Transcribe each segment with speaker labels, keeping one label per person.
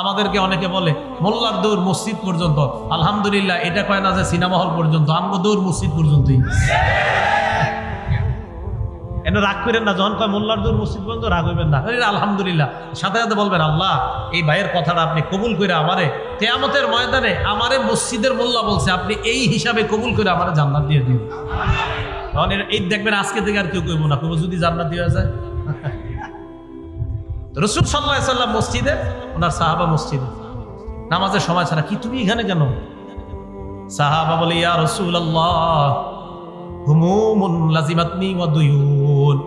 Speaker 1: আমাদেরকে অনেকে বলে মোল্লার দৌড় মসজিদ পর্যন্ত। আলহামদুলিল্লাহ এটা কয় না যে সিনেমা হল পর্যন্ত আমগো দৌড় মসজিদ পর্যন্তই। এনে রাগ করেন না যখন কয় মোল্লার দৌড় মসজিদ পর্যন্ত রাগ হইবেন না। আলহামদুলিল্লাহ সাথে সাথে বলবেন আল্লাহ এই ভাইয়ের কথাটা আপনি কবুল করে আমারে কেয়ামতের ময়দানে আমারে মসজিদের মোল্লা বলছে আপনি এই হিসাবে কবুল করে আমারে জান্নাত দিয়ে দিন। তখন এই দেখবেন আজকে থেকে আর কেউ কইব না কইব যদি জান্নাত দিয়ে যায়। রসুল সাল্লাহ সাল্লাম মসজিদে, ওনার সাহাবা মসজিদে। নামাজের সময় ছাড়া কি তুমি এখানে কেন? সাহাবা বলে, ইয়া রসুল আল্লাহ হুমুমুন লাজিমাতনি ওয়া দুয়ুন।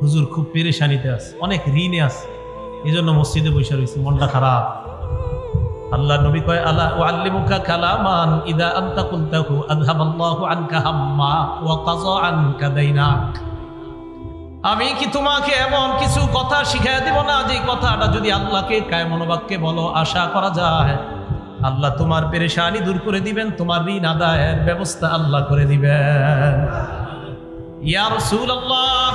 Speaker 1: হুজুর খুব পেরেশানিতে আছে, অনেক ঋণে আছে। এই জন্য মসজিদে বসে রয়েছে, মনটা খারাপ। আল্লাহ নবী কয় আল্লাহ আলা উআল্লিমুকা কালামান ইদা আনতা কুলতাহু আযহাবাল্লাহু আনকা হাম্মা ওয়া কাযা আনকা দাইনাক। আমি কি তোমাকে এমন কিছু কথা শিখাই দিব না? যে কথাটা যদি আল্লাহকে কায় মনোবাক্যে বলো, আশা করা যায়। আল্লাহ তোমার পেরেশানি দূর করে দিবেন, তোমার ঋণ আদায়ের ব্যবস্থা আল্লাহ করে দিবেন। ইয়া রাসূলুল্লাহ,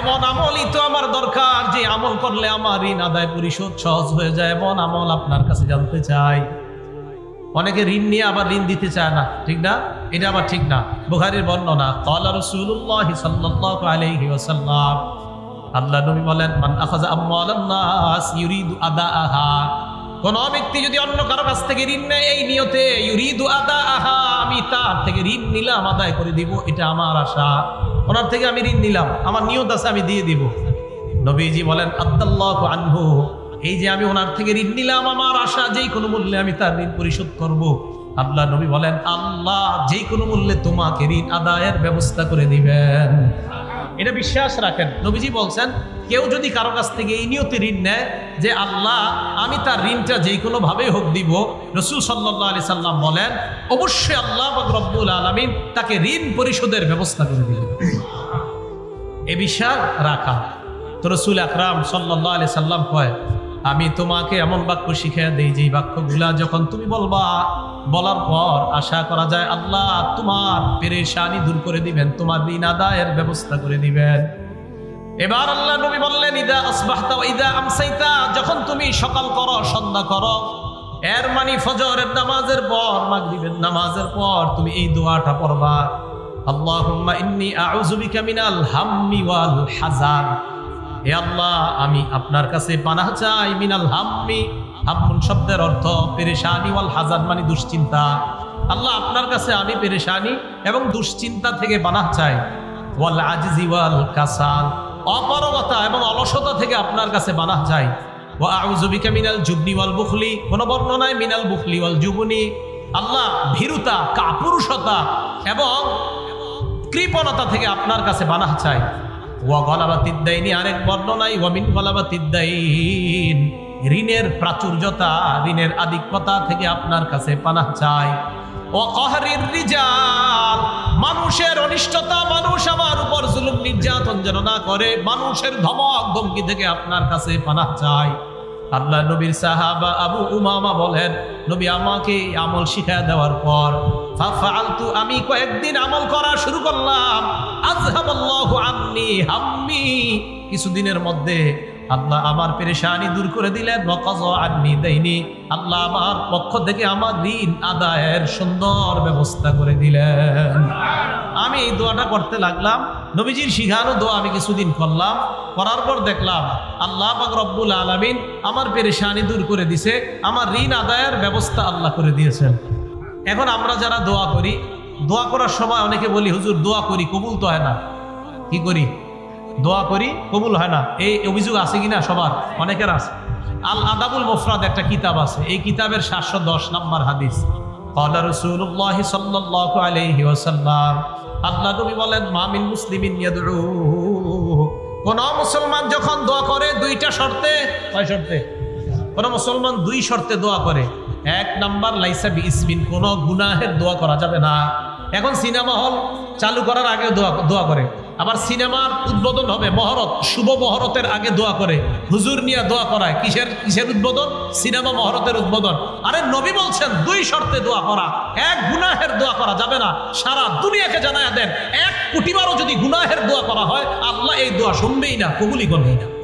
Speaker 1: এমন আমলই তো আমার দরকার, যে আমল করলে আমার ঋণ আদায় পরিশোধ সহজ হয়ে যায়, এমন আমল আপনার কাছে জানতে চাই। অনেকে ঋণ নিয়ে আবার ঋণ দিতে চায় না, ঠিক না? এটা আবার ঠিক না। বুখারীর বর্ণনা, ক্বালা রাসূলুল্লাহ সাল্লাল্লাহু আলাইহি ওয়াসাল্লাম আল্লাহ নবী বলেন, মান আখাযা আমওয়ালান নাস ইউরিদু আদাআহা কোন ব্যক্তি যদি অন্য কারও কাছ থেকে ঋণ নেয়, এই নিয়তে ইউরিদু আদাআহা, আমি তার থেকে ঋণ নিলাম, আদায় করে দিব, এটা আমার আশা। ওনার থেকে আমি ঋণ নিলাম, আমার নিয়ত আছে, আমি দিয়ে দিব। নবীজি বলেন, আদাল্লাহু আনহু এই যে আমি ওনার থেকে ঋণ নিলাম, আমার আশা যেই কোনো মূল্যে আমি তার ঋণ পরিশোধ করব। আল্লাহ নবী বলেন, আল্লাহ যেই কোনো মূল্যে তোমাকে ঋণ আদায়ের ব্যবস্থা করে দিবেন। এটা বিশ্বাস রাখেন। নবীজি বলছেন, কেউ যদি কারও কাছ থেকে এই নিয়তে ঋণ নেয় যে, আল্লাহ, আমি তার ঋণটা যে কোনো ভাবে হোক দিব, রসুল সাল্লাহ আলি সাল্লাম বলেন, অবশ্যই আল্লাহ রব্বুল আলমিন তাকে ঋণ পরিশোধের ব্যবস্থা করে দিবেন। এ বিশ্বাস রাখা। তো রসুল আকরাম সাল্লাহ আলি সাল্লাম কয় আমি তোমাকে এমন বাক্য শিখিয়ে দেই যে বাক্যগুলা যখন তুমি বলবা, বলার পর আশা করা যায় আল্লাহ তোমার পেরেশানি দূর করে দিবেন, তোমার ঋণ আদায়ের ব্যবস্থা করে দিবেন। এবার আল্লাহ নবী বললেন, ইদা আসবাহতা ইদা আমসাইতা যখন তুমি সকাল করো, সন্ধ্যা করো, এর মানে ফজরের নামাজের পর, মাগরিবের নামাজের পর তুমি এই দোয়াটা পড়বা। আল্লাহুম্মা ইন্নী আউযু বিকা মিনাল হাম্মি ওয়াল হাজান হে আল্লাহ, আমি আপনার কাছে পানাহ চাই, মিনাল হাম্মি। হাম্মুন শব্দের অর্থ পেরেশানি, ওয়াল হাজান মানে দুশ্চিন্তা। আল্লাহ, আপনার কাছে আমি পেরেশানি এবং দুশ্চিন্তা থেকে পানাহ চাই। ওয়াল আজিজি, ওয়াল কাসাল। অপারগতা এবং অলসতা থেকে আপনার কাছে বানাহ চাই। ও মিনাল জুবনি ওয়াল বুখলি। কোন বর্ণনায় মিনাল বুখলি ওয়াল জুবনি। আল্লাহ, ভীরুতা, কাপুরুষতা এবং কৃপণতা থেকে আপনার কাছে বানাহ চাই। আরেক বর্ণনাই ঋণের প্রাচুর্যতা, ঋণের আধিক্যতা থেকে আপনার কাছে পানা চাই। ও রিজাল, মানুষের অনিষ্টতা, মানুষ আমার উপর জুলুম, নির্যাতন যেন না করে, মানুষের ধমক, ধমকি থেকে আপনার কাছে পানা চাই। আল্লাহ নবীর সাহাবা আবু উমামা বলেন, নবী আমাকে আমল শিখা দেওয়ার পর ফালতু আমি কয়েকদিন আমল করা শুরু করলাম। আজহাবাল্লাহু আন্নি হাম্মি। কিছুদিনের মধ্যে আল্লাহ আমার পেরেশানি দূর করে দিলেন, ওয়াকায আন্নি দেয়নি আল্লাহ আমার পক্ষ থেকে আমার ঋণ আদায়ের সুন্দর ব্যবস্থা করে দিলেন। আমি এই দোয়াটা করতে লাগলাম। নবীজির শিখানো দোয়া আমি কিছুদিন করলাম। করার পর দেখলাম আল্লাহ পাক রব্বুল আলমিন আমার পেরেশানি দূর করে দিছে, আমার ঋণ আদায়ের ব্যবস্থা আল্লাহ করে দিয়েছেন। এখন আমরা যারা দোয়া করি, দোয়া করার সময় অনেকে বলি, হুজুর, দোয়া করি, কবুল তো হয় না। কি করি? দোয়া করি, কবুল হয় না। এই অভিযোগ আছে কিনা? সবার, অনেকের আছে। আল আদাবুল মফরাদ একটা কিতাব আছে। এই কিতাবের সাতশো দশ নম্বর হাদিস। আল্লাহ নবী বলেন মামিন মুসলিমিন কোন মুসলমান যখন দোয়া করে দুইটা শর্তে? কয় শর্তে? কোন মুসলমান দুই শর্তে দোয়া করে। এক নাম্বার লাইসা বি ইসমিন কোন গুনাহের দোয়া করা যাবে না। এখন সিনেমা হল চালু করার আগে দোয়া দোয়া করে। আবার সিনেমার উদ্বোধন হবে মহরত শুভ মহরতের আগে দোয়া করে। হুজুর নিয়ে দোয়া করায়। কিসের কিসের উদ্বোধন? সিনেমা মহরতের উদ্বোধন। আরে নবী বলছেন দুই শর্তে দোয়া করা। এক গুনাহের দোয়া করা যাবে না। সারা দুনিয়াকে জানায় দেন। এক কোটিবারও যদি গুনাহের দোয়া করা হয় আল্লাহ এই দোয়া শুনবেই না কবুলি করবেই না।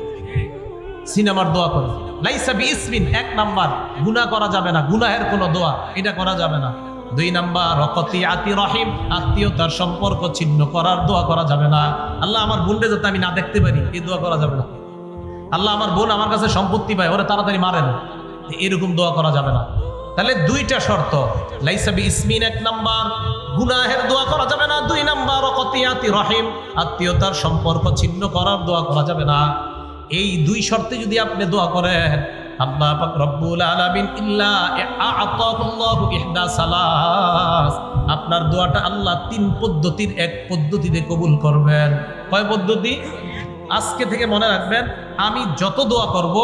Speaker 1: সিনেমার দোয়া করে। লাইসা বি ইসমিন এক নাম্বার। গুনাহ করা যাবে না, গুনাহের কোনো দোয়া। এটা করা যাবে না। দুই নাম্বার রকতি আতি রহিম, আত্মীয়তার সম্পর্ক ছিন্ন করার দোয়া করা যাবে না। আল্লাহ আমার বোনরে যাতে আমি না দেখতে পারি, এই দোয়া করা যাবে না। আল্লাহ আমার বোন আমার কাছে সম্পত্তি পায়, ওরা তাড়াতাড়ি মারেন। এরকম দোয়া করা যাবে না। তাহলে দুইটা শর্ত। লাইসাবি ইসমিন এক নাম্বার। গুনাহের দোয়া করা যাবে না। দুই নাম্বার রকতি আতি রহিম, আত্মীয়তার সম্পর্ক ছিন্ন করার দোয়া করা যাবে না। এই দুই শর্তে যদি আপনি দোয়া করেন, আল্লাহ পাক রব্বুল আলামিন, ইল্লা আ'তাহুল্লাহু ইহদা সালাস আপনার দোয়াটা আল্লাহ তিন পদ্ধতির এক পদ্ধতিতে কবুল করবেন। কয় পদ্ধতি? আজকে থেকে মনে রাখবেন, আমি যত দোয়া করব,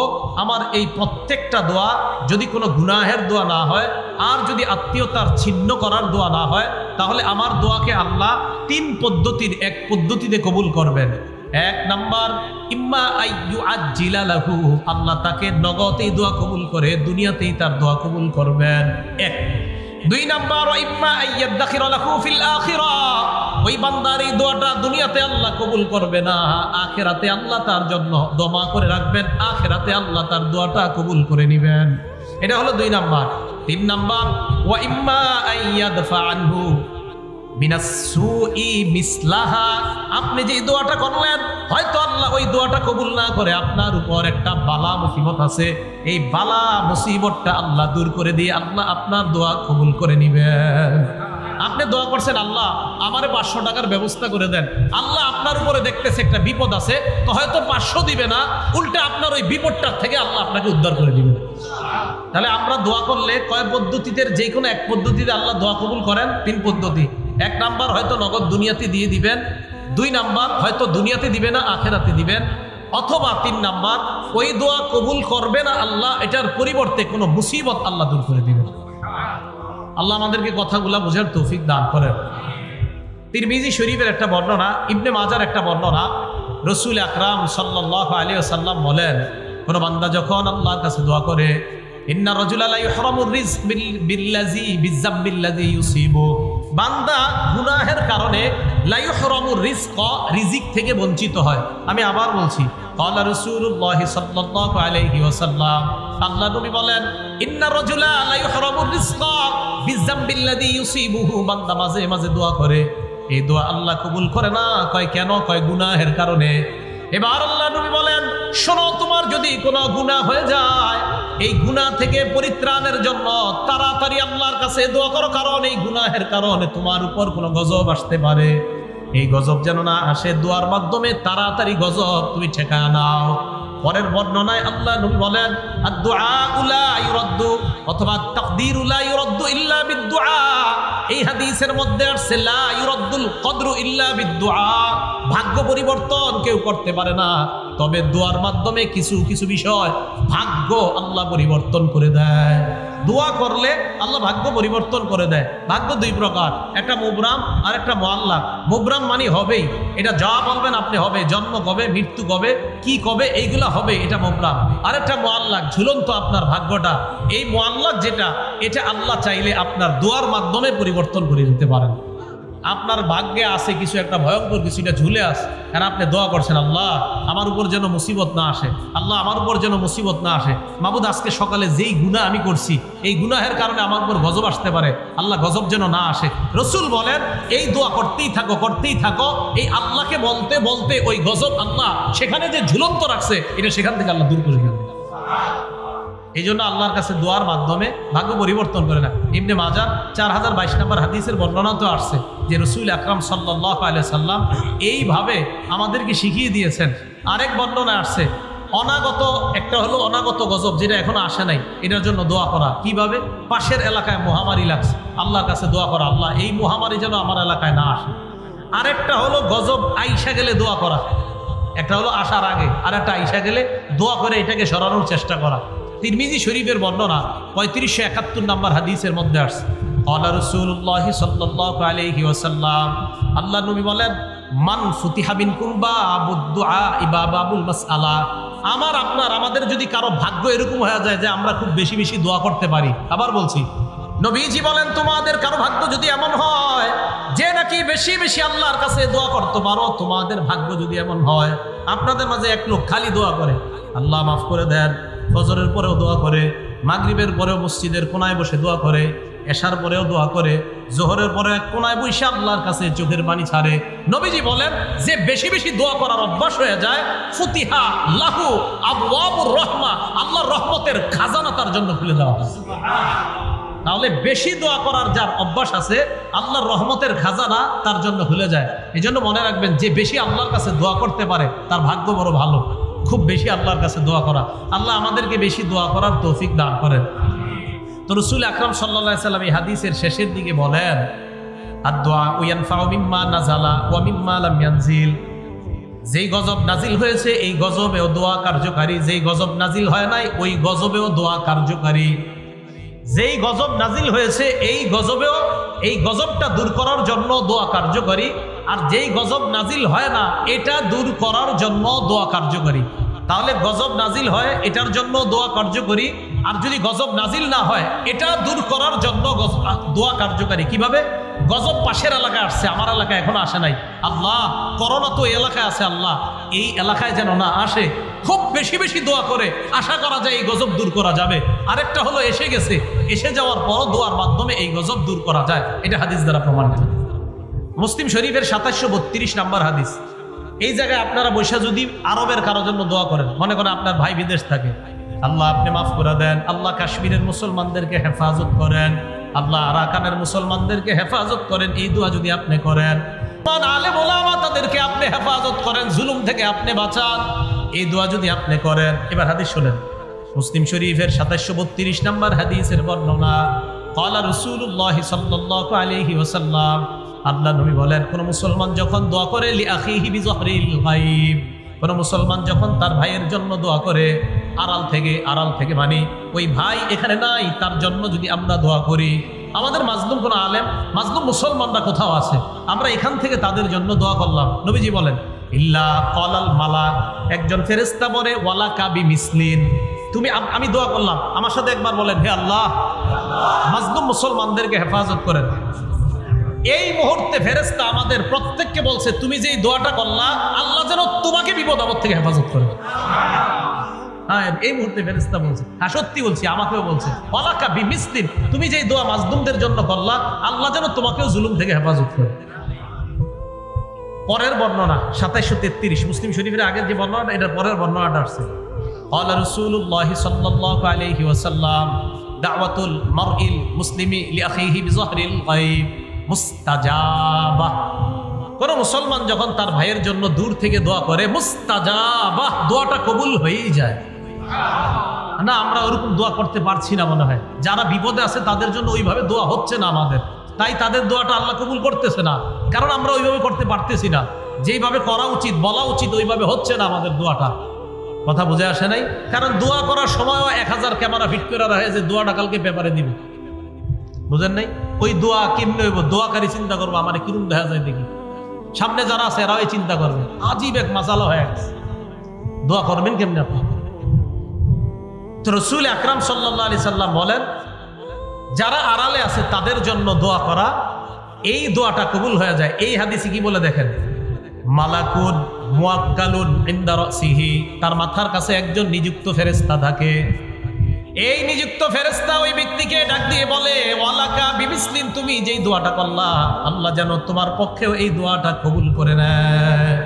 Speaker 1: আমার এই প্রত্যেকটা দোয়া যদি কোনো গুনাহের দোয়া না হয়, আর যদি আত্মীয়তার ছিন্ন করার দোয়া না হয়, তাহলে আমার দোয়াকে আল্লাহ তিন পদ্ধতির এক পদ্ধতিতে কবুল করবেন। এক নাম্বার, ইম্মা আইয়ু লাহু, আল্লাহ তাকে নগদেই দোয়া কবুল করে, দুনিয়াতেই তার দোয়া কবুল করবেন। এক। দুই নাম্বার ইম্মা আইয়াদাখিরা লাহু ফিল আখিরা, ওই বান্দার এই দোয়াটা দুনিয়াতে আল্লাহ কবুল করবে না, আখেরাতে আল্লাহ তার জন্য দমা করে রাখবেন, আখেরাতে আল্লাহ তার দোয়াটা কবুল করে নেবেন। এটা হলো দুই নাম্বার। তিন নাম্বার ওয়া ইম্মা আইয়াদফা আনহু আপনি যে দোয়াটা করলেন, হয়তো আল্লাহ ওই দোয়াটা কবুল না করে আপনার উপর একটা বালা মুসিবত আছে। এই বালা মুসিবতটা আল্লাহ দূর করে দিয়ে আল্লাহ আপনার দোয়া কবুল করে নিবেন। আপনি দোয়া করছেন, আল্লাহ আমারে পাঁচশো টাকার ব্যবস্থা করে দেন। আল্লাহ আপনার উপরে দেখতেছে একটা বিপদ আছে, তো হয়তো পাঁচশো দিবে না, উল্টে আপনার ওই বিপদটার থেকে আল্লাহ আপনাকে উদ্ধার করে দিবেন। তাহলে আমরা দোয়া করলে কয় পদ্ধতিতে যে কোনো এক পদ্ধতিতে আল্লাহ দোয়া কবুল করেন? তিন পদ্ধতি। এক নাম্বার হয়তো নগদ দুনিয়াতে দিয়ে দিবেন, দুই নাম্বার হয়তো দুনিয়াতে দিবে না, আখেরাতে দিবেন, অথবা তিন নাম্বার, ওই দোয়া কবুল করবে না আল্লাহ, এটার পরিবর্তে কোনো মুসিবত আল্লাহ দূর করে দিবেন আল্লাহ আমাদেরকে কথাগুলা বোঝার তৌফিক দান করেন। তিরমিজি শরীফের একটা বর্ণনা, ইবনে মাজার একটা বর্ণনা, রসুল আকরাম সাল্লাহ আলী সাল্লাম বলেন, কোন বান্দা যখন আল্লাহর কাছে দোয়া করে, ইন্না রজুল আলাই হরমুর বিল্লাজি বিজাম্বিল্লাজি ইউসিবু বান্দা গুনাহের কারণে রিস্ক রিজিক থেকে বঞ্চিত হয়। আমি আবার বলছি বলেন রজুলা রিস্ক বান্দা মাঝে মাঝে করে। এই দোয়া আল্লাহ কবুল করে না? কয় কেন? কয় গুনাহের কারণে। এবার আল্লাহ নবী বলেন, শোনো, তোমার যদি কোনো গুনাহ হয়ে যায় এই গুণা থেকে পরিত্রাণের জন্য তাড়াতাড়ি আল্লাহর কাছে দোয়া করো, কারণ এই গুনাহের কারণে তোমার উপর কোনো গজব আসতে পারে। এই গজব যেন না আসে, দোয়ার মাধ্যমে তাড়াতাড়ি গজব তুমি ঠেকা নাও। পরের বর্ণনায় আল্লাহ নবী বলেন আদ-দুআ উলা ইউরাদ্দু অথবা তাকদীর উলা ইউরাদ্দু ইল্লা এই হাদিসের মধ্যে আসছে, লা কদরু ইল্লা বিদ-দুআ। ভাগ্য পরিবর্তন কেউ করতে পারে না। তবে দোয়ার মাধ্যমে কিছু কিছু বিষয় ভাগ্য আল্লাহ পরিবর্তন করে দেয়। দোয়া করলে আল্লাহ ভাগ্য পরিবর্তন করে দেয়। ভাগ্য দুই প্রকার, একটা মুবরাম আর একটা মোয়াল্লা মুবরাম মানে হবেই। এটা যা বলবেন আপনি হবে। জন্ম কবে, মৃত্যু কবে, কি কবে, এইগুলা হবে, এটা মুবরাম। আর একটা মোয়াল্লাক ঝুলন্ত আপনার ভাগ্যটা। এই মোয়াল্লাক যেটা, এটা আল্লাহ চাইলে আপনার দোয়ার মাধ্যমে পরিবর্তন করে দিতে পারেন। আপনার ভাগ্যে আছে কিছু একটা ভয়ঙ্কর, কিছু এটা ঝুলে আস কারণ আপনি দোয়া করছেন, আল্লাহ, আমার উপর যেন মুসিবত না আসে। আল্লাহ, আমার উপর যেন মুসিবত না আসে। মাবুদ আজকে সকালে যেই গুণা আমি করছি, এই গুনাহের কারণে আমার উপর গজব আসতে পারে। আল্লাহ, গজব যেন না আসে। রসুল বলেন, এই দোয়া করতেই থাকো করতেই থাকো। এই আল্লাহকে বলতে বলতে ওই গজব আল্লাহ সেখানে যে ঝুলন্ত রাখছে, এটা সেখান থেকে আল্লাহ দূর করে ফেলবে এই জন্য আল্লাহর কাছে দোয়ার মাধ্যমে ভাগ্য পরিবর্তন করে না ইবনে মাজার চার হাজার বাইশ নম্বর হাদিসের বর্ণনা তো আসছে যে রসুল আকরাম সাল্লাহ আলিয়া সাল্লাম এইভাবে আমাদেরকে শিখিয়ে দিয়েছেন। আরেক বর্ণনা আসছে, অনাগত, একটা হলো অনাগত গজব যেটা এখন আসে নাই, এটার জন্য দোয়া করা। কীভাবে? পাশের এলাকায় মহামারী লাগছে, আল্লাহর কাছে দোয়া করা। আল্লাহ, এই মহামারী যেন আমার এলাকায় না আসে। আরেকটা হলো গজব, আইসা গেলে দোয়া করা। একটা হলো আসার আগে আর একটা আইসা গেলে দোয়া করে এটাকে সরানোর চেষ্টা করা। তিরমিজি শরীফের বর্ণনা পঁয়ত্রিশশো একাত্তর নম্বর হাদিসের মধ্যে আসছে। আল্লাহ রসুল্লাহ সাল্লাহ আলহি ওসাল্লাম আল্লাহ নবী বলেন, মান ফুতিহাবিন কুম্বা আবুদ্দুআ ইবাবাবুল মাসআলা। আমার, আপনার, আমাদের যদি কারও ভাগ্য এরকম হয়ে যায় যে আমরা খুব বেশি বেশি দোয়া করতে পারি, আবার বলছি, নবীজি বলেন, তোমাদের কারও ভাগ্য যদি এমন হয়, যে নাকি বেশি বেশি আল্লাহর কাছে দোয়া করতে পারো, তোমাদের ভাগ্য যদি এমন হয়, আপনাদের মাঝে এক লোক খালি দোয়া করে, আল্লাহ মাফ করে দেন। ফজরের পরেও দোয়া করে, মাগরিবের পরেও মসজিদের কোনায় বসে দোয়া করে, এশার পরেও দোয়া করে, জোহরের পরে কোনায় বসে আল্লাহর কাছে চোখের পানি ছাড়ে। নবীজি বলেন, যে বেশি বেশি দোয়া করার অভ্যাস হয়ে যায়, ফুতিহা, লাহু আবুয়াবুর রহমা, আল্লাহর রহমতের খাজানা তার জন্য খুলে দেওয়া হয়। তাহলে বেশি দোয়া করার যার অভ্যাস আছে, আল্লাহর রহমতের খাজানা তার জন্য খুলে যায়। এই জন্য মনে রাখবেন, যে বেশি আল্লাহর কাছে দোয়া করতে পারে, তার ভাগ্য বড় ভালো। খুব বেশি আল্লাহর কাছে দোয়া করা। আল্লাহ আমাদেরকে বেশি দোয়া করার তৌফিক দান করেন। তো রসুল আকরাম সাল্লা সাল্লাম এই হাদিসের শেষের দিকে বলেন আর দোয়া মিম্মা নাজালা ওয়া মিম্মা যেই গজব নাজিল হয়েছে, এই গজবেও দোয়া কার্যকারী। যেই গজব নাজিল হয় নাই, ওই গজবেও দোয়া কার্যকারী। যেই গজব নাজিল হয়েছে, এই গজবেও, এই গজবটা দূর করার জন্য দোয়া কার্যকরী। আর যেই গজব নাজিল হয় না, এটা দূর করার জন্য দোয়া কার্যকরী। তাহলে গজব নাজিল হয়, এটার জন্য দোয়া কার্যকরী। আর যদি গজব নাজিল না হয়, এটা দূর করার জন্য দোয়া কার্যকারী। কীভাবে? গজব পাশের এলাকায় আসছে, আমার এলাকায় এখনও আসে নাই। আল্লাহ, করোনা তো এলাকায় আছে আল্লাহ। এই এলাকায় যেন না আসে, খুব বেশি বেশি দোয়া করে। আশা করা যায় এই গজব দূর করা যাবে। আরেকটা হলো, এসে গেছে। এসে যাওয়ার পরও দোয়ার মাধ্যমে এই গজব দূর করা যায়। এটা হাদিস দ্বারা প্রমাণিত। মুসলিম শরীফের সাতাশশো বত্রিশ নাম্বার হাদিস। এই জায়গায় আপনারা বৈশা যদি আরবের কারোর জন্য দোয়া করেন, মনে করেন আপনার ভাই বিদেশ থাকে। আল্লাহ আপনি মাফ করে দেন, আল্লাহ কাশ্মীরের মুসলমানদেরকে হেফাজত করেন, আল্লাহ আরাকানের মুসলমানদেরকে হেফাজত করেন, এই দোয়া যদি আপনি করেন। আলেম ওলামা তাদেরকে আপনি হেফাজত করেন, জুলুম থেকে আপনি বাঁচান, এই দোয়া যদি আপনি করেন। এবার হাদিস শোনেন। মুসলিম শরীফের সাতাশশো বত্রিশ নম্বর হাদিসের বর্ণনা কলা রসুল্লাহ সাল্লাহ আলহি ওসাল্লাম আল্লাহ নবী বলেন, কোন মুসলমান যখন দোয়া করে, লি কোন মুসলমান যখন তার ভাইয়ের জন্য দোয়া করে, আড়াল থেকে আড়াল থেকে মানে ওই ভাই এখানে নাই, তার জন্য যদি আমরা দোয়া করি। আমাদের মাজলুম কোন আলেম, মাজলুম মুসলমানরা কোথাও আছে? আমরা এখান থেকে তাদের জন্য দোয়া করলাম। নবীজি বলেন, ইল্লা কলাল মালা একজন ফেরেস্তা বলে, ওয়ালা কাবি মিসলিন। তুমি আমি দোয়া করলাম। আমার সাথে একবার বলেন, হে আল্লাহ, মাজলুম মুসলমানদেরকে হেফাজত করেন। এই মুহূর্তে ফেরেস্তা আমাদের প্রত্যেককে বলছে তুমি যেই দোয়াটা করলা আল্লাহ যেন তোমাকে বিপদ আপদ থেকে হেফাজত করে হ্যাঁ এই মুহূর্তে ফেরেস্তা বলছে হ্যাঁ সত্যি বলছি আমাকেও বলছে অলাকা বিমিসলিন তুমি যেই দোয়া মাজলুমদের জন্য করলা আল্লাহ যেন তোমাকেও জুলুম থেকে হেফাজত করে পরের বর্ণনা সাতাইশো তেত্রিশ মুসলিম শরীফের আগের যে বর্ণনাটা এটার পরের বর্ণনাটা আসছে قال رسول الله صلى الله عليه وسلم دعوة المرء المسلم لأخيه بظهر الغيب মুস্তাজাবা। কোন মুসলমান যখন তার ভাইয়ের জন্য দূর থেকে দোয়া করে, মুস্তাজাবা, দোয়াটা কবুল হয়েই যায়। না, আমরা ওরকম দোয়া করতে পারছি না মনে হয়। যারা বিপদে আছে, তাদের জন্য ওইভাবে দোয়া হচ্ছে না আমাদের। তাই তাদের দোয়াটা আল্লাহ কবুল করতেছে না। কারণ আমরা ওইভাবে করতে পারতেছি না। যেইভাবে করা উচিত, বলা উচিত, ওইভাবে হচ্ছে না আমাদের দোয়াটা। কথা বুঝে আসে নাই? কারণ দোয়া করার সময়ও এক হাজার ক্যামেরা ফিট করে রাখে যে দোয়াটা কালকে পেপারে দিবে। বুঝেন নাই? ওই দোয়া কেমনে হইব? দোয়াকারী চিন্তা করব, আমার কিরম দেখা যায় দেখি। সামনে যারা আছে, এরাও চিন্তা করবে। আজীব এক মাসালা হয়ে গেছে। দোয়া করবেন কেমনে আপনি? রসুল আকরাম সাল্লাহ আলি সাল্লাম বলেন, যারা আড়ালে আছে, তাদের জন্য দোয়া করা, এই দোয়াটা কবুল হয়ে যায়। এই হাদিসে কি বলে দেখেন? মালাকুন মুয়াক্কালুন ইনদা রাসিহি। তার মাথার কাছে একজন নিযুক্ত ফেরেস্তা থাকে। এই নিযুক্ত ফেরেশতা ওই ব্যক্তিকে ডাক দিয়ে বলে, ওয়ালাকা বিমিসলিন তুমি যেই দোয়াটা করলা, আল্লাহ যেন তোমার পক্ষেও এই দোয়াটা কবুল করে নেয়।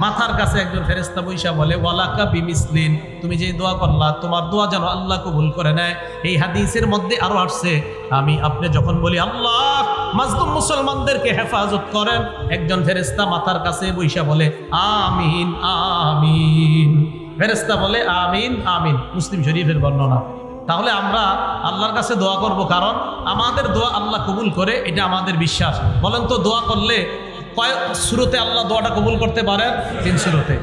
Speaker 1: মাথার কাছে একজন ফেরেস্তা বৈশা বলে, ওয়ালাকা বিমিসলিন তুমি যে দোয়া করলা, তোমার দোয়া যেন আল্লাহ কবুল করে নেয়। এই হাদিসের মধ্যে আরও আসছে, আমি আপনি যখন বলি, আল্লাহ, মাজলুম মুসলমানদেরকে হেফাজত করেন, একজন ফেরেস্তা মাথার কাছে বৈশা বলে, আমিন আমিন। ফেরেস্তা বলে, আমিন আমিন। মুসলিম শরীফের বর্ণনা। তাহলে আমরা আল্লাহর কাছে দোয়া করব, কারণ আমাদের দোয়া আল্লাহ কবুল করে, এটা আমাদের বিশ্বাস। বলেন তো, দোয়া করলে কয়েক শুরুতে আল্লাহ দোয়াটা কবুল করতে পারেন? তিন শুরুতে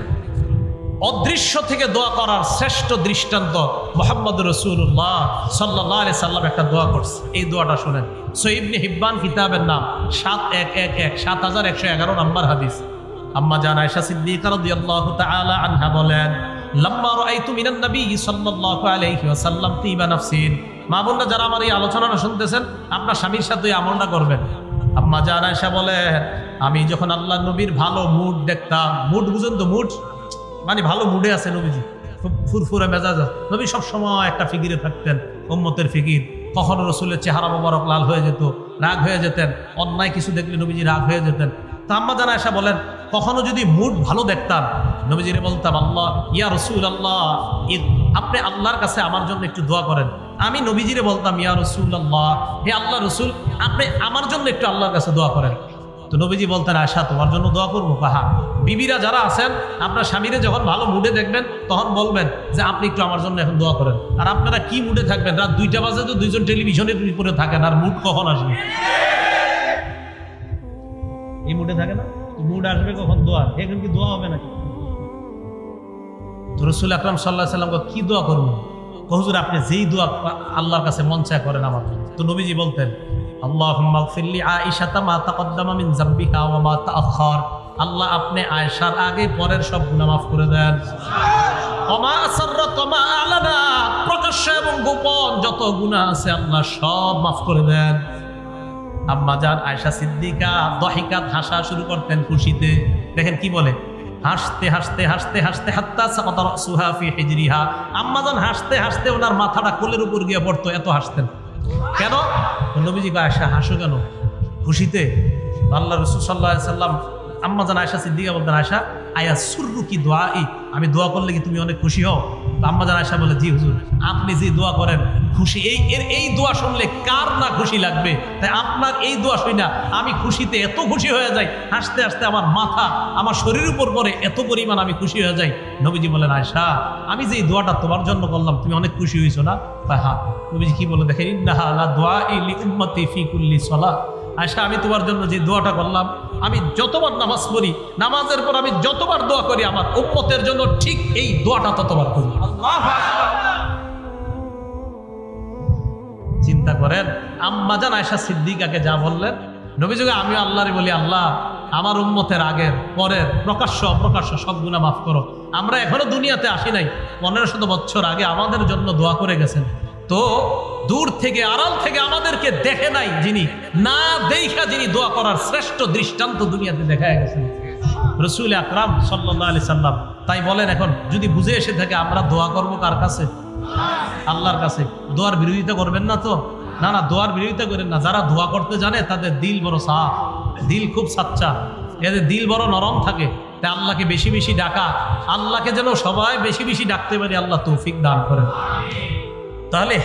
Speaker 1: অদৃশ্য থেকে দোয়া করার শ্রেষ্ঠ দৃষ্টান্ত মোহাম্মদ রসুল্লাহ সাল্লাহ আলি সাল্লাম একটা দোয়া করছে। এই দোয়াটা শোনেন। সৈবনে হিব্বান কিতাবের নাম, সাত এক এক এক, সাত হাজার একশো এগারো নম্বর হাদিস। আম্মা জান আয়সা সিদ্দিকা রাদিয়াল্লাহু তাআলা আনহা বলেন লাম্মা রাআইতু মিনান নবী সাল্লাল্লাহু আলাইহি ওয়াসাল্লাম তিবা নাফসিন। মা বোনরা যারা আমার এই আলোচনাটা শুনতেছেন, আপনার স্বামীর সাথে আমলটা করবেন। আম্মা জান আয়সা বলে আমি যখন আল্লাহ নবীর ভালো মুড দেখতাম, মুড বুঝেন তো মুড? মানে ভালো মুডে আছে নবীজি। ফু- ফুরফুরে মেজাজ নবী সবসময় একটা ফিকিরে থাকতেন, উম্মতের ফিকির। কখনো রসুলের চেহারা মোবারক লাল হয়ে যেত, রাগ হয়ে যেতেন, অন্যায় কিছু দেখলে নবীজি রাগ হয়ে যেতেন। তা আম্মা জানা এসা বলেন কখনো যদি মুড ভালো দেখতাম, নবীজিরে বলতাম, আল্লাহ, ইয়া রসুল আল্লাহ আপনি আল্লাহর কাছে আমার জন্য একটু দোয়া করেন। আমি নবীজিরে বলতাম, ইয়া রসুল আল্লাহ হে আল্লাহ রসুল, আপনি আমার জন্য একটু আল্লাহর কাছে দোয়া করেন। তো নবীজি বলতেন আয়সা তোমার জন্য দোয়া করব? কাহা বিবিরা যারা আছেন, আপনার স্বামীরে যখন ভালো মুডে দেখবেন, তখন বলবেন যে, আপনি একটু আমার জন্য এখন দোয়া করেন। আর আপনারা কি মুডে থাকবেন? রাত দুইটা বাজে তো দুইজন টেলিভিশনের উপরে থাকেন, আর মুড কখন আসবে? এই মুডে থাকে না? মুড আসবে কখন? দোয়া। এখন কি দোয়া হবে নাকি? রসুল আকরাম সাল্লাহ সাল্লামকে কি দোয়া করব? হুজুর, আপনি যেই দোয়া আল্লাহর কাছে মন চায় করেন আমার তো নবীজি বলতেন তাআখার আল্লাহ, আপনি আয়েশার আগে পরের সব গুনাহ মাফ করে দেন। প্রকাশ্য এবং গোপন যত গুনাহ আছে আল্লাহ সব মাফ করে দেন। আম্মা জান, আয়েশা সিদ্দিকা দহিকাত হাসা শুরু করতেন খুশিতে। দেখেন কি বলে? হাসতে হাসতে হাসতে হাসতে, হাত্তা সাকাতা রাসুহা ফি হিজরিহা। আম্মা জান হাসতে হাসতে ওনার মাথাটা কোলের উপর গিয়ে পড়তো, এত হাসতেন। কেন? নবীজি আয়সা হাসো কেন? খুশিতে আল্লাহ রসুল সাল্লাহ সাল্লাম, আম্মা জান আয়সা সিদ্দিকা বলতেন আয়সা আয়া সুররু কি দোয়া আমি দোয়া করলে কি তুমি অনেক খুশি হও? তো আম্মা জান আয়সা বলে, জি হুজুর, আপনি যে দোয়া করেন খুশি। এই, এর এই দোয়া শুনলে কার না খুশি লাগবে? তাই আপনার এই দোয়া শুই না, আমি খুশিতে এত খুশি হয়ে যাই, হাসতে হাসতে আমার মাথা, আমার শরীর উপর পরে এত পরিমাণ আমি খুশি হয়ে যাই। নবীজি বলেন আয়সা আমি যে এই দোয়াটা তোমার জন্য করলাম, তুমি অনেক খুশি হয়েছো না? তা হ্যাঁ। নবীজি কি বলে দেখেন ইন্নাহা আলা দোয়া ইলি উম্মতি ফি কুল্লি সলা আয়সা আমি তোমার জন্য যে দোয়াটা করলাম, আমি যতবার নামাজ পড়ি, নামাজের পর আমি যতবার দোয়া করি, আমার উম্মতের জন্য ঠিক এই দোয়াটা ততবার করি চিন্তা করেন আম্মাজান আয়সা সিদ্দিকাকে যা বললেন নবীযুগে আমি আল্লাহরে বলি, আল্লাহ, আমার উম্মতের আগের, পরের, প্রকাশ্য, অপ্রকাশ্য সব গুণা মাফ করো। আমরা এখনও দুনিয়াতে আসি নাই, পনেরো শত বছর আগে আমাদের জন্য দোয়া করে গেছেন। তো দূর থেকে, আড়াল থেকে আমাদেরকে দেখে নাই যিনি, না দেখা যিনি দোয়া করার শ্রেষ্ঠ দৃষ্টান্ত দুনিয়াতে দেখা গেছেন রসুল আকরাম সাল্লাহ আলি সাল্লাম তাই বলেন এখন, যদি বুঝে এসে থাকে আমরা দোয়া করব কার কাছে? আল্লাহর কাছে। দোয়ার বিরোধিতা করবেন না তো? না না, দোয়ার বিরোধিতা করেন না। যারা দোয়া করতে জানে, তাদের দিল বড় সাফ। দিল খুব সাচ্চা। এদের দিল বড় নরম থাকে। তাই আল্লাহকে বেশি বেশি ডাকা। আল্লাহকে যেন সবাই বেশি বেশি ডাকতে পারি, আল্লাহ তৌফিক দান করেন। তাহলে